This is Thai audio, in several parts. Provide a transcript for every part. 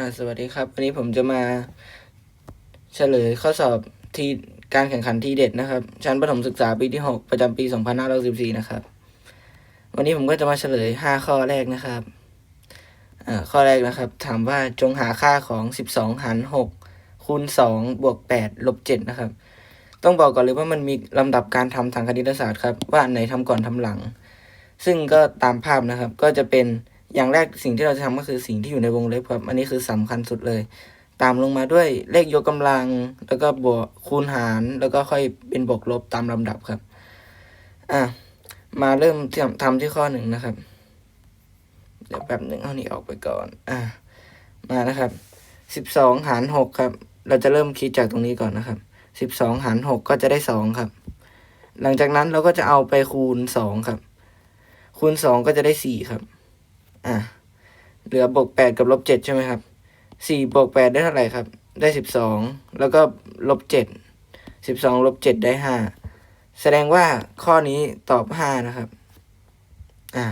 อ่าสวัสดีครับ วันนี้ผมจะมาเฉลยข้อสอบที่การแข่งขันที่เด็ดนะครับ ชั้นประถมศึกษาปีที่ 6 ประจำปี 2514นะครับ วันนี้ผมก็จะมาเฉลย 5 ข้อแรกนะครับอ่าข้อแรกนะครับ ถามว่าจงหาค่าของ 12 หาร 6 คูณ 2 บวก 8 ลบ 7 นะครับ ต้องบอกก่อนเลยว่ามันมีลำดับการทำทางคณิตศาสตร์ครับ ว่าอันไหนทำก่อนทำหลัง ซึ่งก็ตามภาพนะครับก็จะเป็น อย่างแรกสิ่งที่เราจะทำก็คือสิ่งที่อยู่ในวงเล็บครับ อันนี้คือสำคัญสุดเลย ตามลงมาด้วยเลขยกกำลัง แล้วก็บวกคูณหาร แล้วก็ค่อยเป็นบวกลบตามลำดับครับ อะ มาเริ่มทำทำที่ข้อหนึ่งนะครับ เดี๋ยวแป๊บหนึ่งเอานี้ออกไปก่อน อะ มานะครับสิบสองหารหกครับ เราจะเริ่มคิดจากตรงนี้ก่อนนะครับสิบสองหารหกก็จะได้สองครับ หลังจากนั้นเราก็จะเอาไปคูณสองครับ คูณสองก็จะได้สี่ครับ อะเหลือบวกแปดกับลบเจ็ดใช่ไหมครับสี่บวกแปดได้เท่าไหร่ครับ ได้สิบสองแล้วก็ลบเจ็ดสิบสองลบเจ็ดได้ห้าแสดงว่าข้อนี้ตอบห้านะครับ อ่า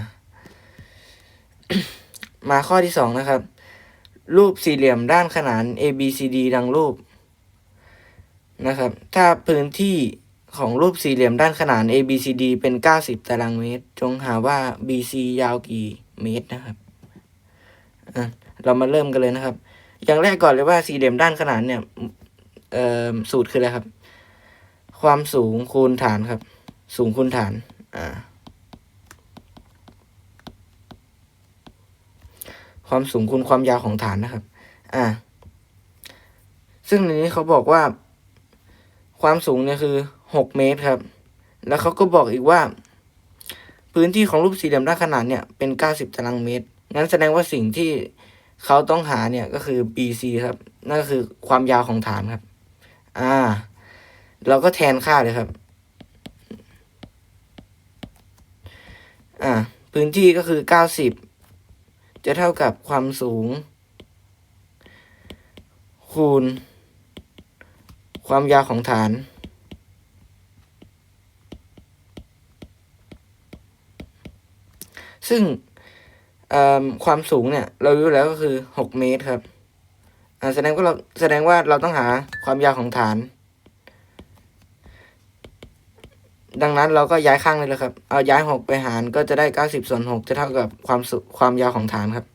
มาข้อที่สองนะครับ รูปสี่เหลี่ยมด้านขนาน A B C D ดังรูปนะครับ ถ้าพื้นที่ของรูปสี่เหลี่ยมด้านขนาน A B C D เป็น 90 ตารางเมตร จงหาว่า B C ยาวกี่ เมตรนะครับอะเรามาเริ่มกันเลยนะครับ อย่างแรกก่อนเลยว่าสี่เหลี่ยมด้านขนานเนี่ยเอ่อสูตรคืออะไรครับ ความสูงคูณฐานครับ สูงคูณฐาน อ่า ความสูงคูณความยาวของฐานนะครับ อ่า ซึ่งในนี้เขาบอกว่า ความสูงเนี่ยคือหกเมตรครับ แล้วเขาก็บอกอีกว่า พื้นที่ของรูปสี่เหลี่ยมด้านขนานเนี่ยเป็นเก้าสิบตารางเมตร งั้นแสดงว่าสิ่งที่เขาต้องหาเนี่ยก็คือ BC ครับ นั่นก็คือความยาวของฐานครับ อ่า เราก็แทนค่าเลยครับ อ่า พื้นที่ก็คือเก้าสิบจะเท่ากับความสูง คูณ ความยาวของฐาน ซึ่งความสูงเนี่ยเรารู้แล้วก็คือหกเมตรครับแสดงว่าเราแสดงว่าเราต้องหาความยาวของฐาน ดังนั้นเราก็ย้ายข้างเลยเลยครับ เอาย้ายหกไปหารก็จะได้เก้าสิบส่วนหกจะเท่ากับความสุความยาวของฐานครับ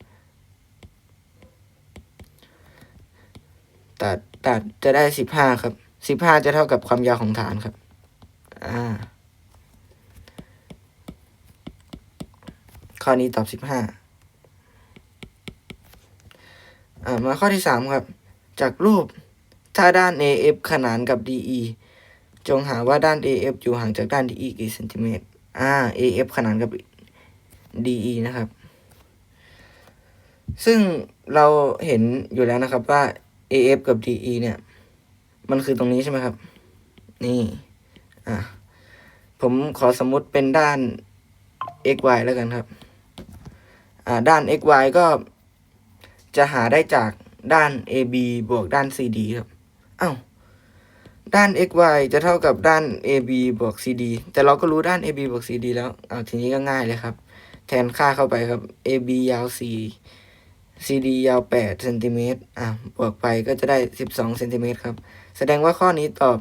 ตัดตัดจะได้สิบห้าครับสิบห้าจะเท่ากับความยาวของฐานครับ อ่า ข้อนี้ตอบสิบห้าอ่ามาข้อที่สามครับ จากรูปถ้าด้าน AF ขนานกับ DE จงหาว่าด้าน AF อยู่ห่างจากด้าน DE กี่เซนติเมตร อ่า AF ขนานกับ DE นะครับ ซึ่งเราเห็นอยู่แล้วนะครับว่า AF กับ DE เนี่ย มันคือตรงนี้ใช่ไหมครับ นี่ อะ ผมขอสมมุติเป็นด้าน xy แล้วกันครับ ด้าน xy ก็จะหาได้จากด้าน AB บวกด้าน CD ครับอ้าวด้าน xy จะเท่ากับด้าน AB บวก CD แต่เราก็รู้ด้าน AB บวก CD แล้วเอาทีนี้ก็ง่ายเลยครับ แทนค่าเข้าไปครับ AB ยาว 4 CD ยาว8เซนติเมตรอะบวกไปก็จะได้ 12เซนติเมตรครับ แสดงว่าข้อนี้ตอบ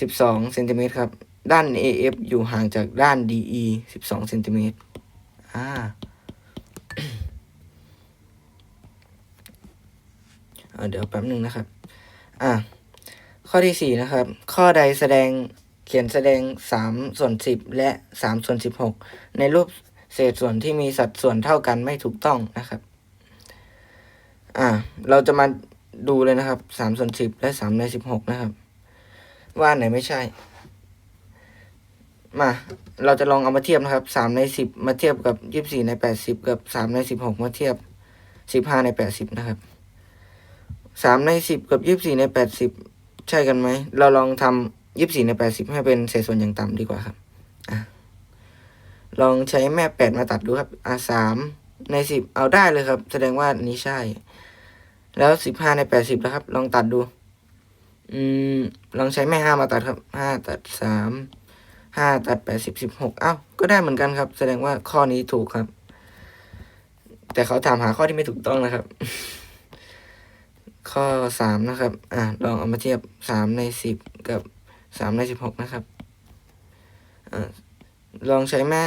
12เซนติเมตรครับ ด้าน AF อยู่ห่างจากด้าน DE 12เซนติเมตรอ่า อ่า เดี๋ยวแป๊บหนึ่งนะครับ อ่าข้อที่สี่นะครับ ข้อใดแสดงเขียนแสดงสามส่วนสิบและสามส่วนสิบหกในรูปเศษส่วนที่มีสัดส่วนเท่ากันไม่ถูกต้องนะครับ อ่าเราจะมาดูเลยนะครับสามส่วนสิบและสามในสิบหกนะครับ ว่าไหนไม่ใช่ มา เราจะลองเอามาเทียบนะครับสามในสิบมาเทียบกับยี่สิบสี่ในแปดสิบกับสามในสิบหกมาเทียบสิบห้าในแปดสิบนะครับ สามในสิบกับยี่สิบสี่ในแปดสิบใช่กันไหม เราลองทำยี่สิบสี่ในแปดสิบให้เป็นเศษส่วนอย่างต่ำดีกว่าครับอลองใช้แม่แปดมาตัดดูครับอะสามในสิบเอาได้เลยครับ แสดงว่านี้ใช่ แล้วสิบห้าในแปดสิบแล้วครับ ลองตัดดู อืม ลองใช้แม่ห้ามาตัดครับห้าตัดสามห้าตัดแปดสิบสิบหกเอ้า ก็ได้เหมือนกันครับ แสดงว่าข้อนี้ถูกครับ แต่เขาถามหาข้อที่ไม่ถูกต้องนะครับ ข้อสามนะครับ อ่าลองเอามาเทียบสามในสิบกับสามในสิบหกนะครับอลองใช้แม่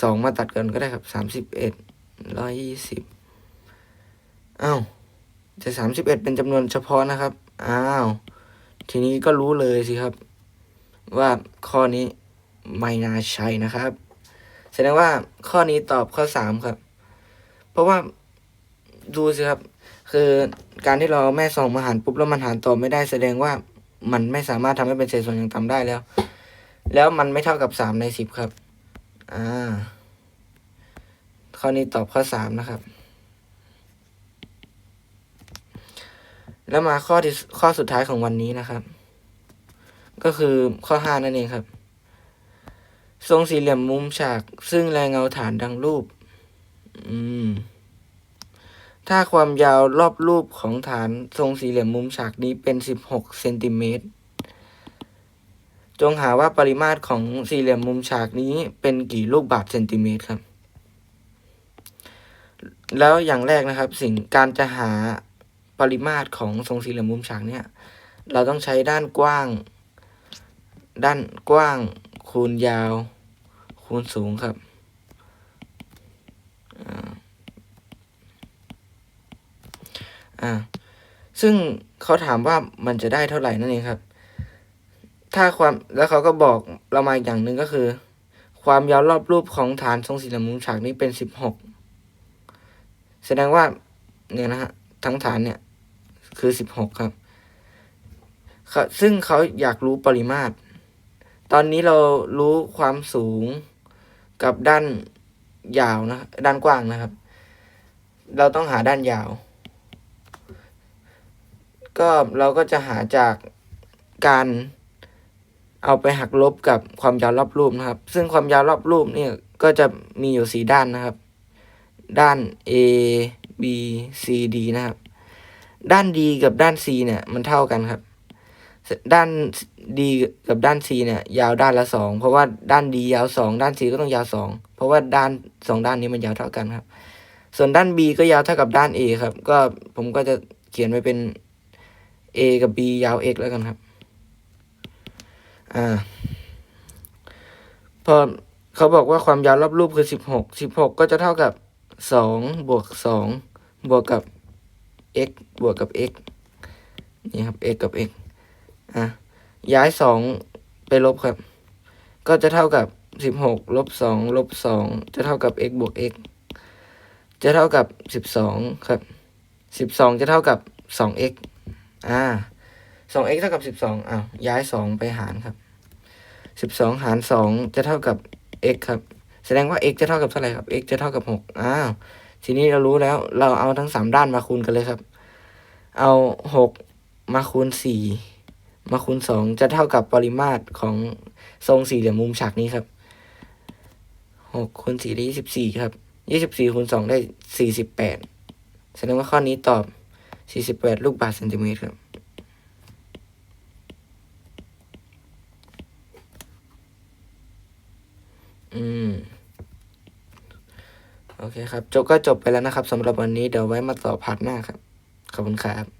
สองมาตัดกันก็ได้ครับสามสิบเอ็ดร้อยยี่สิบอ้าวแต่สามสิบเอ็ดเป็นจำนวนเฉพาะนะครับ อ้าว ทีนี้ก็รู้เลยสิครับ ว่าข้อนี้ไม่น่าใช่นะครับ แสดงว่าข้อนี้ตอบข้อสามครับ เพราะว่า ดูสิครับ คือการที่เราแม่สองมาหารปุ๊บแล้วมันหารต่อไม่ได้แสดงว่ามันไม่สามารถทำให้เป็นเศษส่วนอย่างต่ำได้แล้ว แล้วมันไม่เท่ากับสามในสิบครับ อ่า ข้อนี้ตอบข้อสามนะครับ แล้วมาข้อที่ข้อสุดท้ายของวันนี้นะครับ ก็คือข้อห้านั่นเองครับ ทรงสี่เหลี่ยมมุมฉากซึ่งแรงเงาฐานดังรูป อืม ถ้าความยาวรอบรูปของฐานทรงสี่เหลี่ยมมุมฉากนี้เป็น 16 เซนติเมตร จงหาว่าปริมาตรของสี่เหลี่ยมมุมฉากนี้เป็นกี่ลูกบาศก์เซนติเมตรครับ แล้วอย่างแรกนะครับ สิ่งการจะหาปริมาตรของทรงสี่เหลี่ยมมุมฉากเนี่ย เราต้องใช้ด้านกว้าง ด้านกว้างคูณยาวคูณสูงครับ อ่า ซึ่งเขาถามว่ามันจะได้เท่าไหร่นั่นเองครับ ถ้าความแล้วเขาก็บอกเรามาอย่างหนึ่งก็คือ ความยาวรอบรูปของฐานทรงสี่เหลี่ยมมุมฉากนี้เป็นสิบหกแสดงว่าเนี่ยนะฮะทั้งฐานเนี่ยคือสิบหกครับ ซึ่งเขาอยากรู้ปริมาตร ตอนนี้เรารู้ความสูงกับด้านยาวนะ ด้านกว้างนะครับ เราต้องหาด้านยาว ก็เราก็จะหาจากการเอาไปหักลบกับความยาวรอบรูปนะครับ ซึ่งความยาวรอบรูปเนี่ยก็จะมีอยู่สีด้านนะครับ ด้าน A B C D นะครับ ด้าน D กับด้าน C เนี่ยมันเท่ากันครับ ด้าน D กับด้าน C เนี่ยยาวด้านละสองเพราะว่าด้าน D ยาวสองด้าน C ก็ต้องยาวสองเพราะว่าด้านสองด้านนี้มันยาวเท่ากันครับ ส่วนด้าน B ก็ยาวเท่ากับด้าน A ครับ ก็ผมก็จะเขียนไว้เป็น A กับ B ยาว x แล้วกันครับ อ่า พอเขาบอกว่าความยาวรอบรูปคือสิบหกสิบหกก็จะเท่ากับสองบวกสองบวกกับ x บวกกับ x นี่ครับ x กับ x อะ ย้ายสองไปลบครับ ก็จะเท่ากับสิบหกลบสองลบสองจะเท่ากับ x บวก x จะเท่ากับสิบสองครับสิบสองจะเท่ากับสอง x อ่าสอง x เท่ากับสิบสองอ้าวย้ายสองไปหารครับสิบสองหารสองจะเท่ากับ x ครับ แสดงว่า x จะเท่ากับเท่าไหร่ครับ x จะเท่ากับหกอ้าวทีนี้เรารู้แล้วเราเอาทั้งสามด้านมาคูณกันเลยครับ เอาหกมาคูณสี่มาคูณสองจะเท่ากับปริมาตรของทรงสี่เหลี่ยมมุมฉากนี้ครับหกคูณสี่ได้ยี่สิบสี่ครับยี่สิบสี่คูณสองได้สี่สิบแปดแสดงว่าข้อนี้ตอบ สี่สิบแปดลูกบาศก์เซนติเมตรครับ อืม โอเคครับ จบก็จบไปแล้วนะครับสำหรับวันนี้เดี๋ยวไว้มาต่อพาร์ทหน้าครับ ขอบคุณครับ